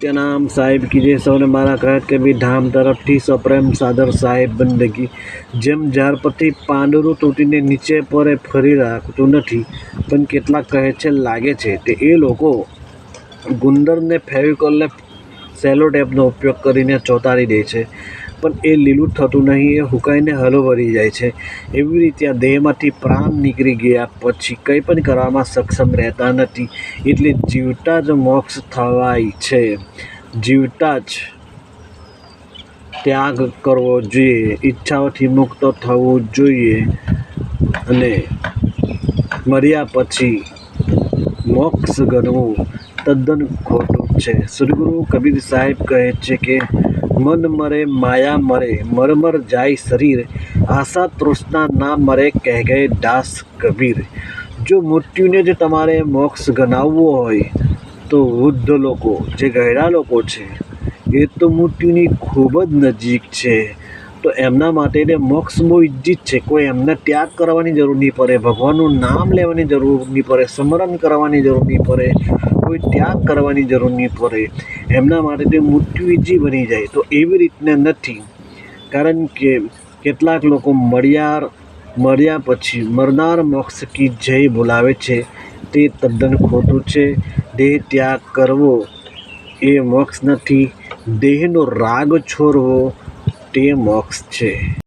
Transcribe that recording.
સત્યનામ સાહેબ કીજે સૌને મારા કહે કબીર ધામ તરફથી સપ્રેમ સાદર સાહેબ બંદગી જેમ ઝાડ પરથી પાંદડું તૂટીને નીચે પરે ફરી રાખતું નથી પણ કેટલાક કહે છે લાગે છે તે એ લોકો ગુંદરને ફેવિકોલને સેલો ટેપનો ઉપયોગ કરીને ચોંટાડી દે છે. પણ એ લીલું થતું નહીં, એ હુકાઈને હલો ભરી જાય છે. એવી રીતે આ દેહમાંથી પ્રાણ નીકળી ગયા પછી કંઈ પણ કરવામાં સક્ષમ રહેતા નથી. એટલે જીવતા જ મોક્ષ થવાય છે. જીવતા જ ત્યાગ કરવો જોઈએ. ઈચ્છાઓથી મુક્ત થવું જોઈએ. અને મર્યા પછી મોક્ષ ગણવું તદ્દન ખોટું છે. સદગુરુ કબીર સાહેબ કહે છે કે, મન મરે, માયા મરે, મરમર જાય શરીર, આશા તૃષ્ણા ના મરે કહે ગયે દાસ કબીર. જો મૃત્યુને જ તમારે મોક્ષ ગણાવવો હોય, તો વૃદ્ધ લોકો, જે ગયડા લોકો છે, એ તો મૃત્યુની ખૂબ જ નજીક છે. તો એમના માટે તે મોક્ષ બહુ જ છે. કોઈ એમને ત્યાગ કરવાની જરૂર નહીં પડે, ભગવાનનું નામ લેવાની જરૂર નહીં પડે, સ્મરણ કરવાની જરૂર નહીં પડે, કોઈ ત્યાગ કરવાની જરૂર નહીં પડે. એમના માટે તે મૃત્યુ ઇઝી બની જાય. તો એવી રીતના નથી. કારણ કે કેટલાક લોકો મળ્યા મર્યા પછી મરનાર મોક્ષ કી જય બોલાવે છે. તે તદ્દન ખોટું છે. દેહ ત્યાગ કરવો એ મોક્ષ નથી. દેહનો રાગ છોડવો તે મોક્ષ છે.